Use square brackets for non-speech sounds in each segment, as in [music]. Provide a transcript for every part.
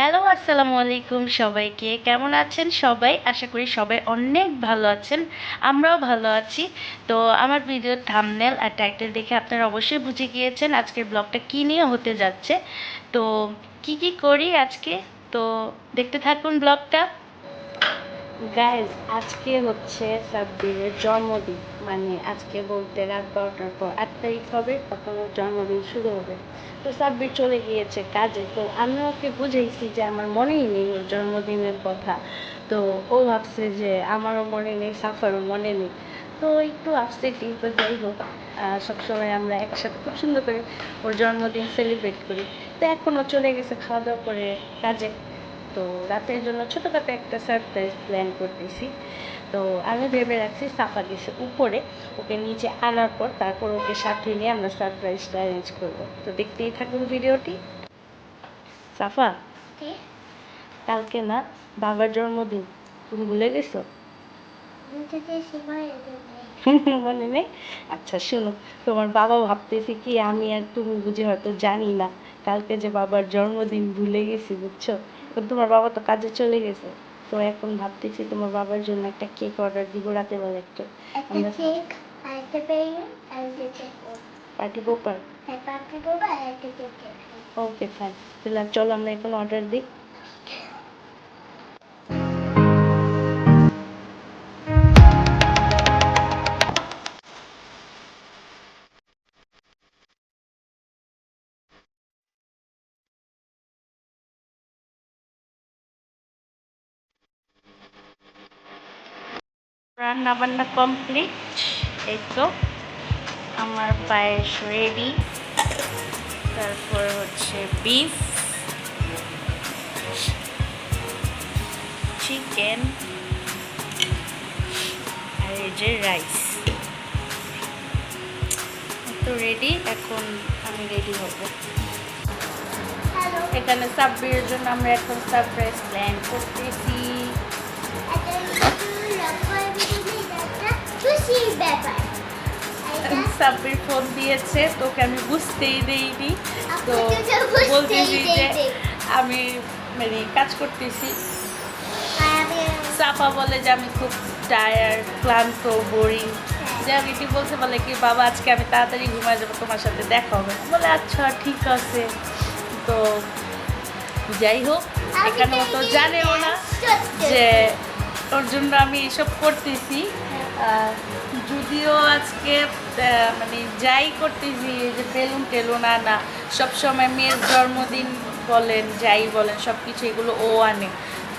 Hello, আসসালামু আলাইকুম সবাইকে। কেমন আছেন সবাই? আশা করি সবাই অনেক ভালো আছেন, আমরাও ভালো আছি। তো আমার ভিডিওর থামনেল আর টাইটেল দেখে আপনারা অবশ্যই বুঝে গিয়েছেন আজকের ব্লগটা কী নিয়ে হতে যাচ্ছে। তো কি কি করি আজকে? তো দেখতে থাকুন ব্লগটা গাইজ আজকে হচ্ছে সাব্বিরের জন্মদিন। মানে আজকে বলতে রাত বারোটার পর আট তারিখ হবে তখন ওর জন্মদিন শুরু হবে। তো সাব্বির চলে গিয়েছে কাজে। তো আমি ওকে বুঝাইছি যে আমার মনেই নেই ওর জন্মদিনের কথা। তো ও ভাবছে যে আমারও মনে নেই, সাফারও মনে নেই। তো একটু আসছে কিন্তু যাই হোক সবসময় আমরা একসাথে খুব সুন্দর করে ওর জন্মদিন সেলিব্রেট করি। তো এখনও চলে গেছে খাওয়া দাওয়া করে কাজে। তো রাতের জন্য ছোটোখাটো একটা সারপ্রাইজ প্ল্যান করতেছি। তো আমি ভেবে রাখছি সাফা গেছে উপরে ওকে নিচে আনার পর তারপর ওকে সাথে নিয়ে আমরা সারপ্রাইজটা অ্যারেঞ্জ করব। তো দেখতেই থাকুন ভিডিওটি। সাফা কালকে না বাবার জন্মদিন। তুমি ভুলে গেছো? [laughs] মনে নেই? আচ্ছা শোনো তোমার বাবা ভাবতেছি কি আমি আর তুমি বুঝি হয়তো জানি না। কালকে যে বাবার জন্মদিন ভুলে গেছি বুঝছ? তোমার বাবা তো কাজে চলে গেছে। তো এখন ভাবতেছি তোমার বাবার জন্য একটা কেক অর্ডার দিব রাতে বেলা একটু। আমরা পার্টি পোপার। ওকে ফাইন তাহলে চলো আমরা এখন অর্ডার দিই। রান্না বান্না কমপ্লিট এই তো আমার পায়েস রেডি তারপর হচ্ছে বিফ চিকেন আর এই যে রাইস তো রেডি এখন আমি রেডি হব। এখানে সাব্বিরের জন্য আমরা এখন সারপ্রাইজ প্ল্যান করতেছি। সাব্বির ফোন দিয়েছে তোকে আমি বুঝতেই দেইনি। তো বলতেছি যে আমি মানে কাজ করতেছি। সাফা বলে যে আমি খুব টায়ার্ড ক্লান্ত বোরিং যে আমি কি বলতে বলে কি বাবা আজকে আমি তাড়াতাড়ি ঘুমায় যাব তোমার সাথে দেখা হবে। বলে আচ্ছা ঠিক আছে। তো যাই হোক এখানে ও তো জানেও না যে ওর জন্য আমি এসব করতেছি। আহ, যদিও আজকে মানে যাই করতেছি যে বেলুন টেলুন আনা সবসময় মেয়ের জন্মদিন বলেন, যাই বলেন সব কিছু এগুলো ও আনে।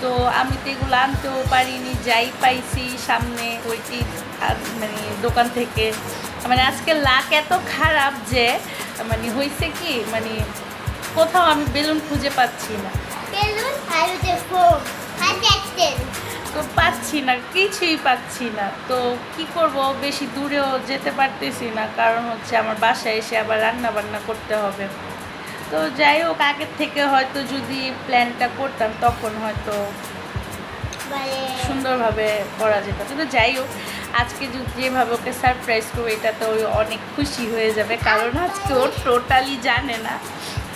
তো আমি তো এগুলো আনতেও পারিনি, যাই পাইছি সামনে ওইটি মানে দোকান থেকে। মানে আজকে লাক এত খারাপ যে মানে হয়েছে কি মানে কোথাও আমি বেলুন খুঁজে পাচ্ছি না। তো পাচ্ছি না, কিছুই পাচ্ছি না। তো কি করব, বেশি দূরেও যেতে পারতেছি না, কারণ হচ্ছে আমার বাসায় এসে আবার রান্না বান্না করতে হবে। তো যাই হোক, আগের থেকে হয়তো যদি প্ল্যানটা করতাম, তখন হয়তো সুন্দরভাবে করা যেত। কিন্তু যাই হোক, আজকে যেভাবে ওকে সারপ্রাইজ করব, এটা তো অনেক খুশি হয়ে যাবে, কারণ আজকে ও টোটালি জানে না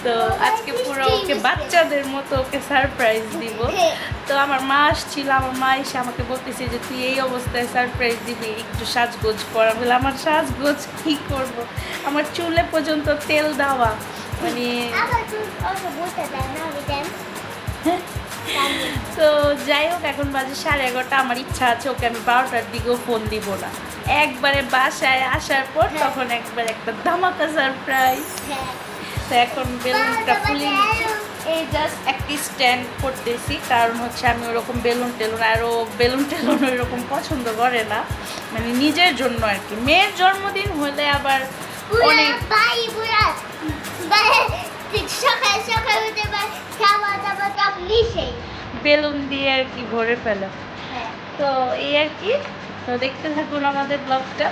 তো আজকে পুরো ওকে বাচ্চাদের মতো ওকে সারপ্রাইজ দিব। তো আমার মা আসছিল আমার মা এসে আমাকে বলতেছে যে তুই এই অবস্থায় সারপ্রাইজ দিবি একটু সাজগোজ করা। বলে আমার সাজগোজ কি করব? আমার চুলে পর্যন্ত তেল দেওয়া। মানে [laughs] তো যাই হোক এখন বাজে সাড়ে এগারোটা আমার ইচ্ছা আছে ওকে আমি বারোটার দিকেও ফোন দিব না। একবারে বাসায় আসার পর হ্যাঁ। তখন একবার একটা ধামাকা সারপ্রাইজ তো এখন বেলুনটা ফুলে নিচ্ছি। এই জাস্ট একটি স্ট্যান্ড করতেছি কারণ হচ্ছে আমি ওরকম বেলুন টেলুন আরও বেলুন টেলুন ওইরকম পছন্দ করে না। মানে নিজের জন্য আর কি। মেয়ের জন্মদিন হলে আবার অনেক সকাল সকাল খাওয়া দাওয়া সব নিষেধ বেলুন দিয়ে আর কি ভরে ফেলে। হ্যাঁ। তো এই আর কি। তো দেখতে থাকুন আমাদের ব্লগটা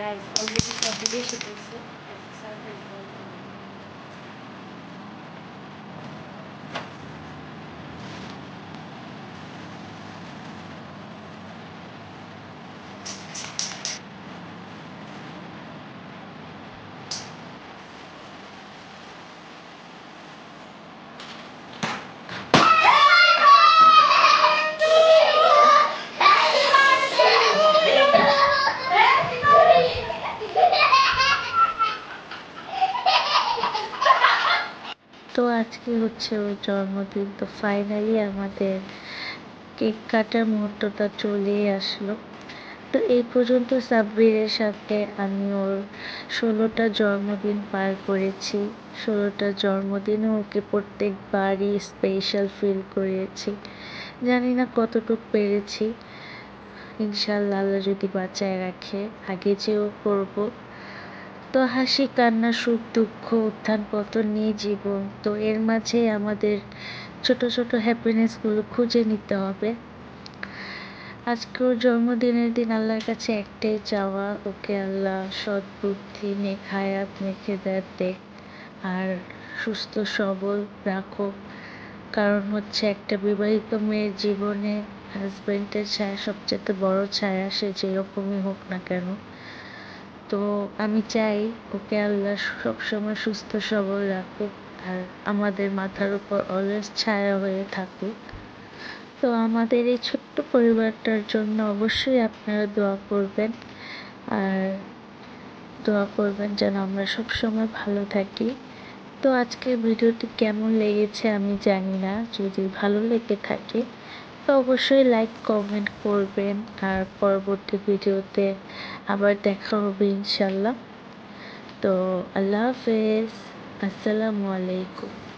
Guys, already সব বেশি আজকে হচ্ছে ওর জন্মদিন? তো ফাইনালি আমাদের কেক কাটার মুহূর্তটা চলেই আসলো। তো এই পর্যন্ত সাব্বিরের সাথে আমি ওর ষোলোটা জন্মদিন পার করেছি। ষোলোটা জন্মদিনে ওকে প্রত্যেকবারই স্পেশাল ফিল করিয়েছি জানি না কতটুকু পেরেছি। ইনশাল্লাহ আল্লাহ যদি বাঁচায় রাখে, আগে যেও করব। তো হাসি কান্না, সুখ, দুঃখ উত্থান পতন নিয়ে জীবন। তো এর মাঝে আমাদের ছোট ছোট হ্যাপিনেসগুলো খুঁজে নিতে হবে। আজকে ওর জন্মদিনের দিন আল্লাহর কাছে একটাই চাওয়া, ওকে আল্লাহ সৎ বুদ্ধি নেক হায়াত দেয় দেখ আর সুস্থ, সবল রাখো। কারণ হচ্ছে একটা বিবাহিত মেয়ের জীবনে হাজব্যান্ডের ছায়া সবচেয়ে বড় ছায়া, সে যেরকমই হোক না কেন তো আমি চাই ওকে আল্লাহ সবসময় সুস্থ, সবল রাখুক আর আমাদের মাথার উপর অলওয়েজ ছায়া হয়ে থাকুক। তো আমাদের এই ছোট্ট পরিবারটার জন্য অবশ্যই আপনারা দোয়া করবেন আর দোয়া করবেন যেন আমরা সবসময় ভালো থাকি। তো আজকের ভিডিওটি কেমন লেগেছে আমি জানি না, যদি ভালো লেগে থাকে তো অবশ্যই লাইক কমেন্ট করবেন। আর পরবর্তী ভিডিওতে আবার দেখা হবে ইনশাল্লাহ। তো আল্লাহ হাফেজ। আসসালামু আলাইকুম।